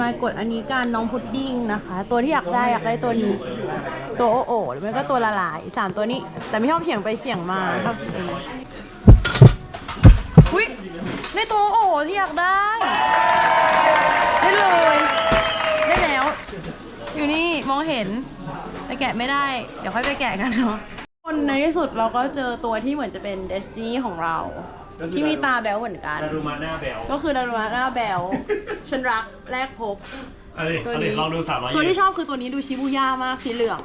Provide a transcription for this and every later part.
มากดอันนี้กันน้องพุดดิ้งนะคะ ตัวที่อยากได้อยากได้ตัวนี้ ตัวโอโอหรือไม่ก็ตัวละลายสามตัวนี้ แต่ไม่ชอบเฉียงไปเฉียงมาชอบเองอุ้ยได้ตัวโอโอที่อยากได้ ได้เลย ได้แล้ว อยู่นี่มองเห็นแต่แกะไม่ได้ เดี๋ยวค่อยไปแกะกันเนาะคนในที่สุดเราก็เจอตัวที่เหมือนจะเป็นเดสตินีของเรา ที่มีตาแบ๊วเหมือนกัน ดารุมาหน้าแบลก็คือดารุมะหน้าแบวฉันรักแรกพบอันนี้ตัวอันนี้นี้ ลองดูสามร้อยตัวที่ชอบคือตัวนี้ดูชิบูย่ามากสีเหลือง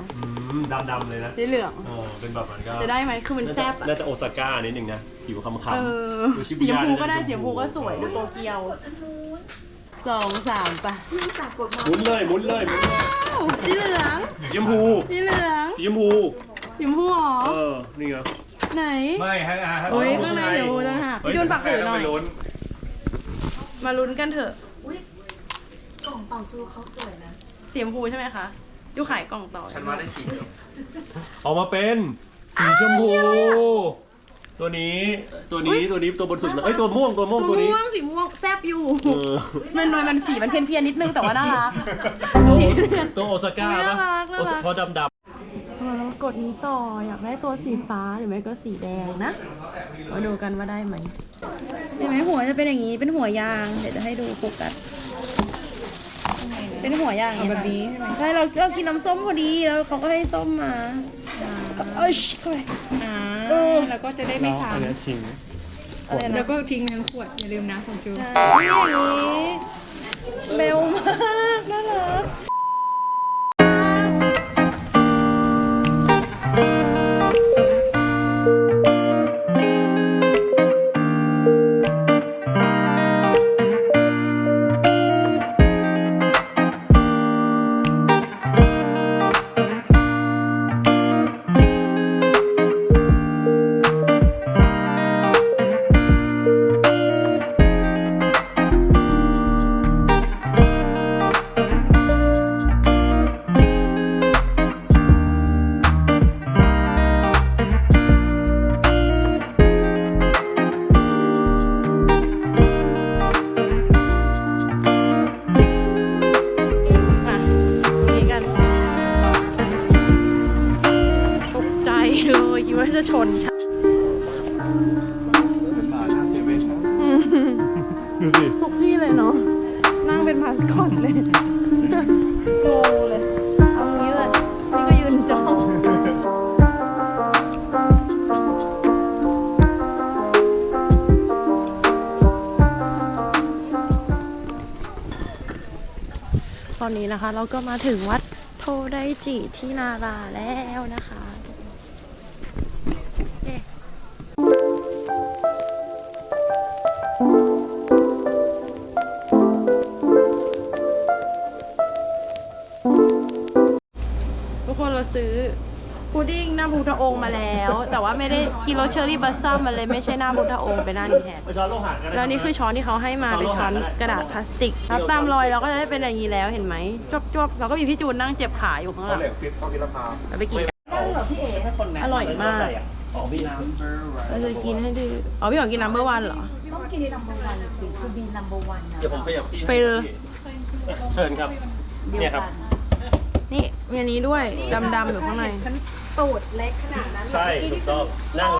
ดำดำๆเลยนะสีเหลือง เออเป็นแบบมันก็จะได้ไหมคือมันแซ่บอะน่าจะโอซาก้านิดนึงนะผิวคำเออดูชิบูสีชมย่าพูก็ได้ได้สีชมพูก็สวยดูโตเกียวสองสามปะหมุนเลยหมุนเลยหมุนเลยอ้าวสีเหลืองสีชมพูสีเหลืองสีชมพูสีชมพูเหรอเออนี่ไง ไหน ไม่ให้อาให้โอ้ยข้างในเดี๋ยวต่างหากพี่ยุ่นฝากถือหน่อยไม่ลุ้นมาลุ้นกันเถอะ อุ้ยกล่องเป่าจูเขาสวยนะ สีชมพูใช่ไหมคะยูขายกล่องต่อฉันว่าได้สีออกมาเป็นสีชมพู ตัวนี้ตัวนี้ตัวนี้ตัวบนสุดเลยเอ้ยตัวม่วงตัวม่วงตัตัววนี้ม่วงสีม่วงแซบอยู่ เออมันหน่วยมันสีมันเพี้ยนเพียนๆนิดนึงแต่ว่าน่ารัก ตัวตัวโอซาก้าน่าปะรักน่ารักเพราะดำดเรา กดนี้ต่ออยากได้ตัวสีฟ้าหรือไม่ก็สีแดงนะ มาดูกันว่าได้ไหมเห็นไหมหัวจะเป็นอย่างนี้เป็นหัวยาง เดี๋ยวจะให้ดูโฟกัสเป็นหัวยางอย่างแบบนี้นี้ใช่เราเรากินน้ำส้มพอดีแล้วเขาก็ให้ส้มมาก็เอ้ยเข้าไปอ่าแล้วก็จะได้ไม่ำซ้อันนี้ทิ้งอะไรำนะแล้วก็ทิ้งทั้งขวดอย่าลืมนะของจูใช่อย่างนี้เร็วมากน่ารัก อนนี้นะคะ เราก็มาถึงวัดโทไดจิที่นาราแล้วนะคะ ดดิ้งหน้าพุทธองค์มาแล้ว แต่ว่าไม่ได้กินรสเชอร์รี่บัสซัมมันเลยไม่ใช่หน้าพุทธองค์เป็นหน้านี้แทนไปช้อนโลหะกันแล้วนี่คือช้อนที่เขาให้มาเป็นช้อนกระดาษพลาสติกครับตามรอยเราก็จะได้เป็นอย่างนี้แล้วเห็นไหมจวบจวบๆเราก็มีพี่จูนนั่งเจ็บขาอยู่ข้างหเขาลังเหล็กฟิตเขาพิราคาเราไปกินกันอร่อยมากของพี่น้เราจะกินให้ดูอ๋อพี่หวังกินนัมเบอร์วันเหรอต้องกินนัมเบอร์วันสิคือบีนัมเบอร์วันนะำเดี๋ยวผมขยับที่ไปเลยเชิญครับเดียวเนี่ยครักับนนี่มีอันนี้ด้วยดำๆอยู่ข้างในฉัน ตูดเล็กขนาดนั้นใช่ถูกต้องนั่ง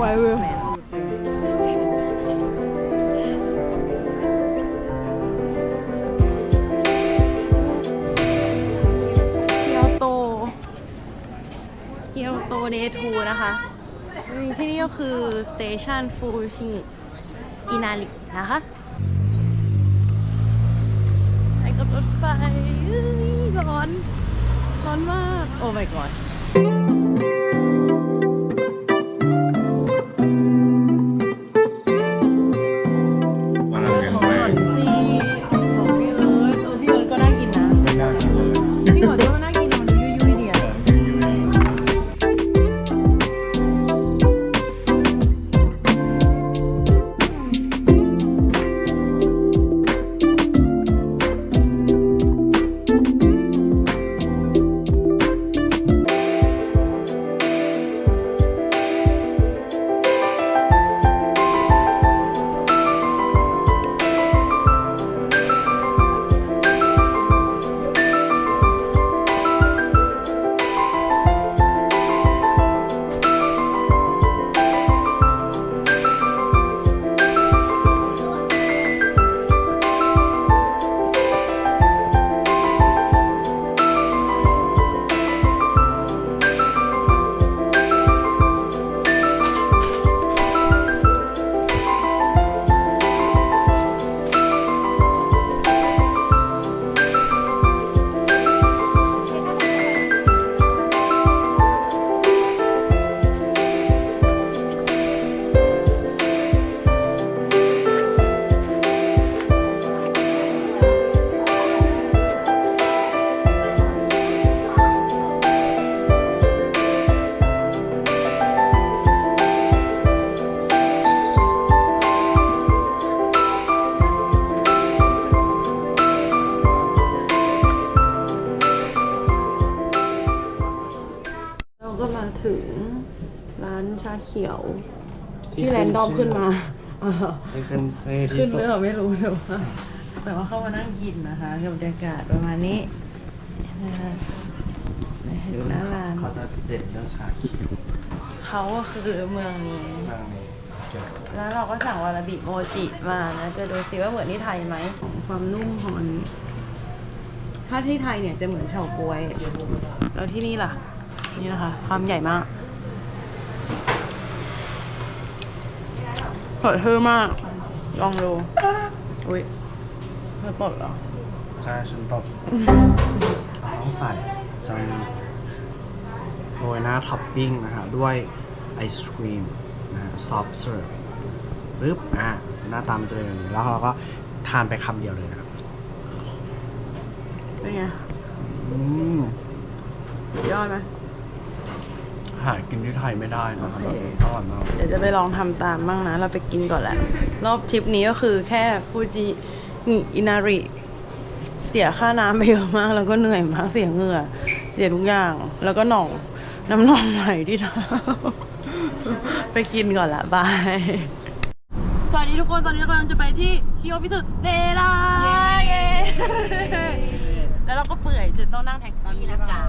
การรีวิวออกไปเว้ยเกียวโตเกียวโตเดทูนะคะ ที่นี่ก็คือสเตชันฟูชิงอินารินะคะ มขึ้นมาอ้าวที่ขึ้นเซ่ขึ้ที่นสุหดรือเปล่าไม่รู้แต่ว่าแต่ว่าเข้ามานั่งกินนะคะกับบรรยากาศประมาณนี้นะคะให้ดูหน้าร้านเขาจะเด็ดเรื่องชาเขียวเขาก็คือเมืองนี้นั่งในเกี่ยวกับแล้วเราก็สั่งวาราบิโมจิมานะจะดูซิว่าเหมือนที่ไทยไหมความนุ่มของมันถ้าที่ไทยเนี่ยจะเหมือนเฉาก๊วย แล้วที่นี่ล่ะ นี่นะคะ ความใหญ่มาก สดชื่อมาก ลองดูอุ้ยเธอปลดเหรอ ใช่ฉันตบต้องใส่จนโรยหน้าท็อปปิ้งนะฮะ ด้วยไอศครีมนะฮะซอฟต์เสิร์ฟปึ๊บอะหน้าตามันจะเป็นแบบนี้แล้วเราก็ทานไปคำเดียวเลยนะครับเป็นไงอืมยอดไหม หากินที่ไทยไม่ได้นะครับโอเคอร่อยมาก เดี๋ยวจะไปลองทำตามบ้างนะ เราไปกินก่อนแหละ รอบทริปนี้ก็คือแค่ฟูจิอินาริ เสียค่าน้ำไปเยอะมาก แล้วก็เหนื่อยมาก เสียเหงื่อ เสียทุกอย่าง แล้วก็หน่อง น้ำหน่องไหลที่เท้า ไปกินก่อนละบาย สวัสดีทุกคน ตอนนี้เรากำลังจะไปที่คิโอพิสุเดราเย้ แล้วเราก็เปื่อยจนต้องนั่งแท็กซี่นะคะ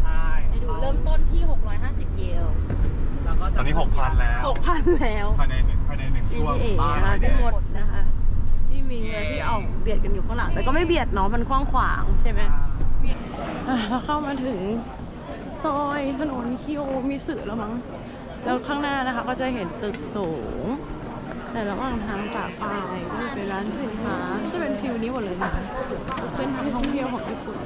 ใช่ไปดูเริ่มต้นที่ 650 เยลตอนนี้หกพันแล้ว6,000 แล้วภายในหนึ่งภายในหนึ่งพี่ช่วงเอ๋นะคะพี่มดนะคะพี่มิงและพี่อ่องเบียดกันอยู่ข้างหลังแต่ก็ไม่เบียดเนาะมันกว้างขวางใช่ไหมอะเราเข้ามาถึงซอยถนนคิโอมิสึแล้วมั้งแล้วข้างหน้านะคะก็จะเห็นตึกสูง แต่ระหว่างทางจากไปก็จะเป็นร้านสินค้าจะเป็นฟิลนี้หมดเลยนะคะเป็นทางท่องเที่ยวของญี่ปุ่น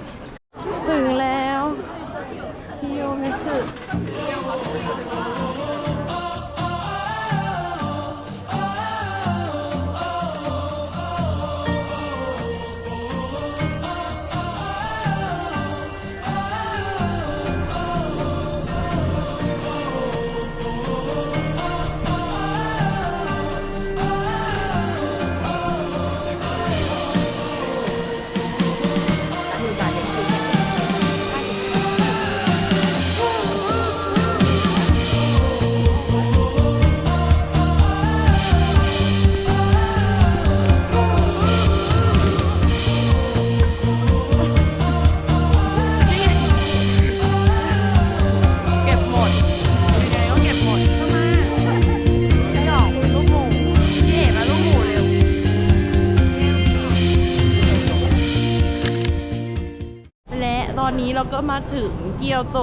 ก็มาถึงเกียวโต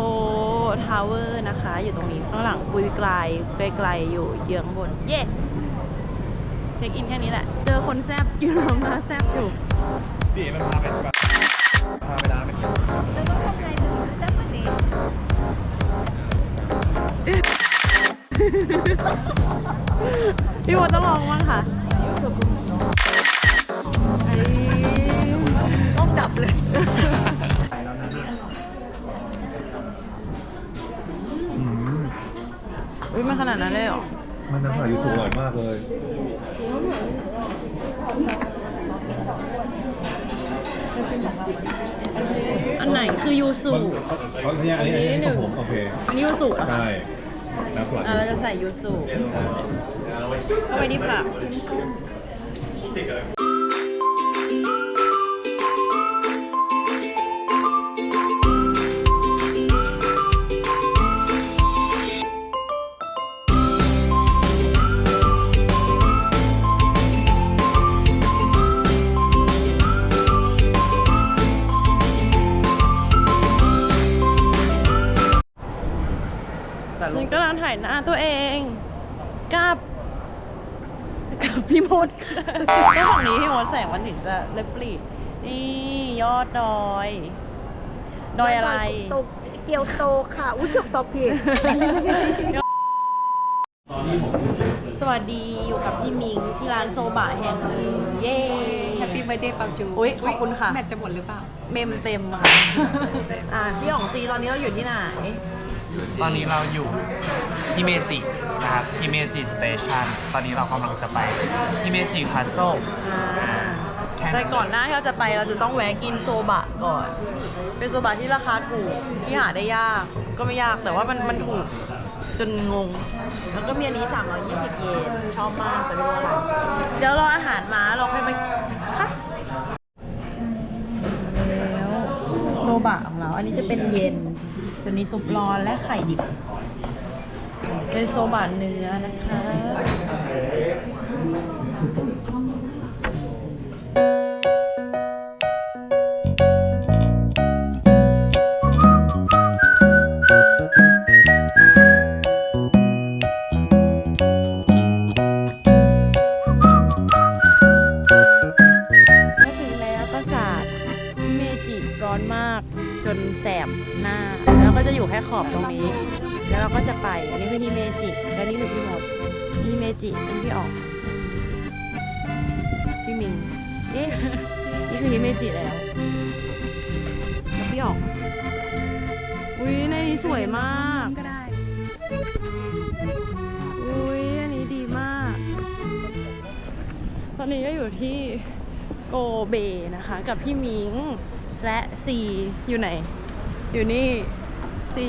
ทาวเวอร์นะคะ อยู่ตรงนี้ข้างหลังปุยไกลไกลๆอยู่เยื้องบน เย้เช็คอินแค่นี้แหละ เจอคนแซบอยืนร้องน้าแซบอยู่พี่มันพาไปแบบพาไปร้านไปกินพี่วต้องลองบ้างค่ะต้องกลับเลย อุ้ยมันขนาดนั้นเลยเหรอ มันน้ำหายูสุอร่อยมากเลยอันไหนคือยูสุเขาเนี่ยอันนี้อันนี้ของผมโอเคอันนี้ยูสุเหรอคะได้น้ำสลัดอะเราจะใส่ยูสุเข้าไปที่ผัก นกำลังถ่ายหน้าตัวเองกับกับพี่มดต้องฝั่งนี้พี่มดแสงมันถึงจะเล็บปลีนี่ยอดดอย ดอยอะไร โตเกียวโตค่ะ อุ้ยเกือบตอบผิดสวัสดีอยู่กับพี่มิงที่ร้านโซบะแห่งหนึ่งเย้แฮปปี้เบ t ร์ a เดย์ปังจูอุ๊ยขอบคุณค่ะแบตจะหมดหรือเปล่า เมมเต็มค่ะ อ่าพี่อ๋องซีตอนนี้เราอยู่ที่ไหน ตอนนี้เราอยู่ที่เมจินะครับที่เมจิสเตชันตอนนี้เรากำลังจะไปที่เมจิคาสเซิลแค่นั้นแต่ก่อนหน้าที่เราจะไปเราจะต้องแวะกินโซบะก่อน เป็นโซบะที่ราคาถูกที่หาได้ยากก็ไม่ยากแต่ว่ามันมันถูกจนงง แล้วก็มีอันนี้ 320 เยน ชอบมากแต่ไม่รู้อะไร เดี๋ยวรออาหารมาเราค่อยไปค่ะแล้วโซบะของเรา อันนี้จะเป็นเย็น ตัวนี้ซุปร้อนและไข่ดิบ เป็นโซบะเนื้อนะคะ นนี้ก็อยู่ที่โกเบนะคะ กับพี่มิงและซีอยู่ไหน อยู่นี่ซี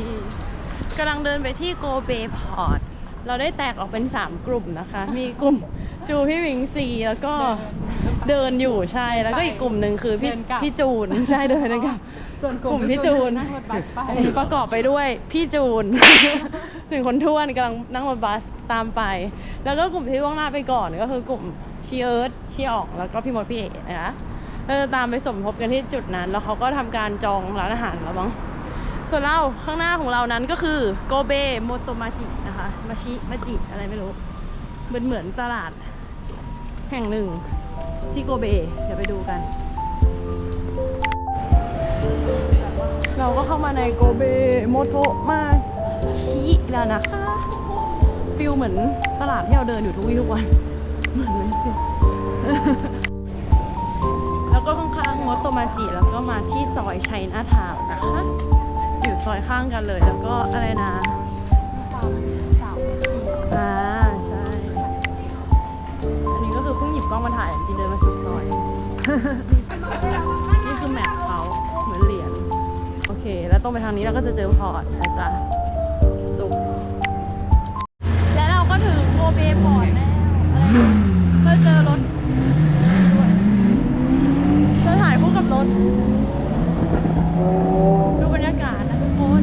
กำลังเดินไปที่โกเบพอร์ตเราได้แตกออกเป็น 3 กลุ่มนะคะ มีกลุ่มจูพี่มิงซีแล้วก็เดินอยู่ใช่แล้วก็อีกกลุ่มหนึ่งคือพี่เดินกลับพี่จูนใช่เดินกลับส่วนกกลุ่ลุ่มมพี่จูนนั่งรถบัสไปประกอบไปด้วยพี่จูนหนึ่งคนท้วนกำลังนั่งรถบัสตามไป แล้วก็กลุ่มที่ว่างหน้าไปก่อนก็คือกลุ่ม ชีเอิร์ธชีออกแล้วก็พี่มดพี่เอกนะคะเราจะตามไปสมทบกันที่จุดนั้น แล้วเขาก็ทำการจองร้านอาหารแล้วมั้งส่วนเราข้างหน้าของเรานั้นก็คือโกเบโมโตมาจินะคะมาชิมาจิอะไรไม่รู้เหมือนเหมือนตลาดแห่งหนึ่งที่โกเบเดี๋ยวไปดูกัน เราก็เข้ามาในโกเบโมโตมาชิแล้วนะคะฟิลเหมือนตลาดที่เราเดินอยู่ทุกวี่ทุกวัน เหมือนเลยสิ แล้วก็ข้างๆโมโตมาจิแล้วก็มาที่ซอยชัยนาทาวนะคะ อยู่ซอยข้างกันเลยแล้วก็อะไรนะอ่าใช่ อันนี้ก็คือเพิ่งหยิบกล้องมาถ่ายจริงเดินมาสุดซอย นี่คือแมปเขาเหมือนเหรียญโอเค แล้วตรงไปทางนี้เราก็จะเจอพอร์ตนะจ๊ะจุบและเราก็ถึงโกเบพอร์ตแล้ว อะไรก็เจอรถด้วยจะถ่ายคู่กับรถ ดูบรรยากาศนะทุกคน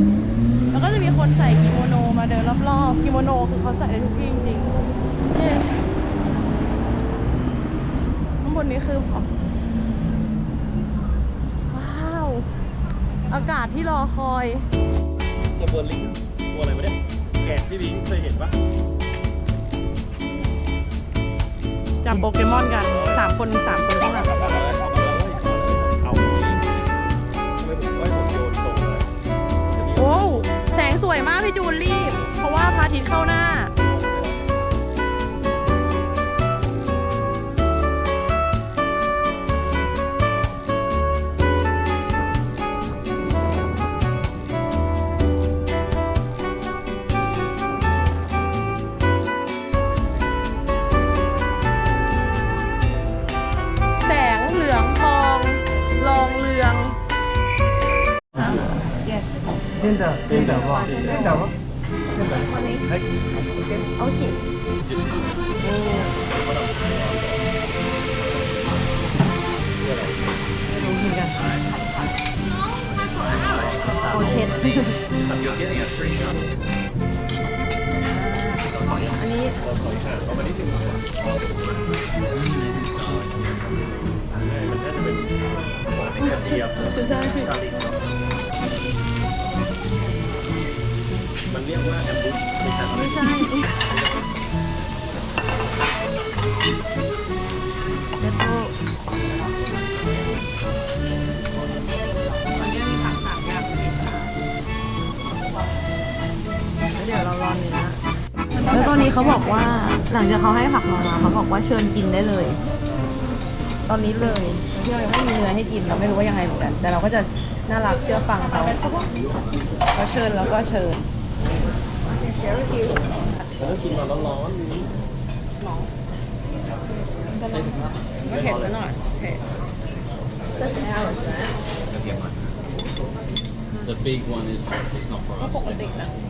แล้วก็จะมีคนใส่กิโมโนมาเดินรอบๆ กิโมโนคือเขาใส่ได้ทุกที่จริงๆเย้ข้างบนนี้คือว้าว อากาศที่รอคอย สเบอร์ลิงตัวอะไรวะเนี่ยแกะที่บิงเคยเห็นปะ จับโปเกมอนกันสามคนสามคนข้างหลังเอามาเลยเอาจริงไม่ผมไม่ผมโยนตรงเลยจะมีโอ้วแสงสวยมากพี่จูนรีบ เพราะว่าพระอาทิตย์เข้าหน้า อันนี้เราขออีกห่างเอามานิดนึงมันน่าจะเป็นกระเทียมคุณใช่คือกาลิกมันเรียกว่าแอมบูสไม่ใช่ไม่ใช่ แล้วตอนนี้เขาบอกว่าหลังจากเขาให้ผักเรามาเขาบอกว่าเชิญกินได้เลย ตอนนี้เลยที่เรายังไม่มีเนื้อให้กินเราไม่รู้ว่ายังไงเหมือนกันแต่เราก็จะน่ารักเชื่อฟังเขาเขาเชิญแล้วก็เชิญแล้วกินมาร้อนๆนี้ก็เผ็ดซะหน่อยเผ็ด The big one is, is not for us.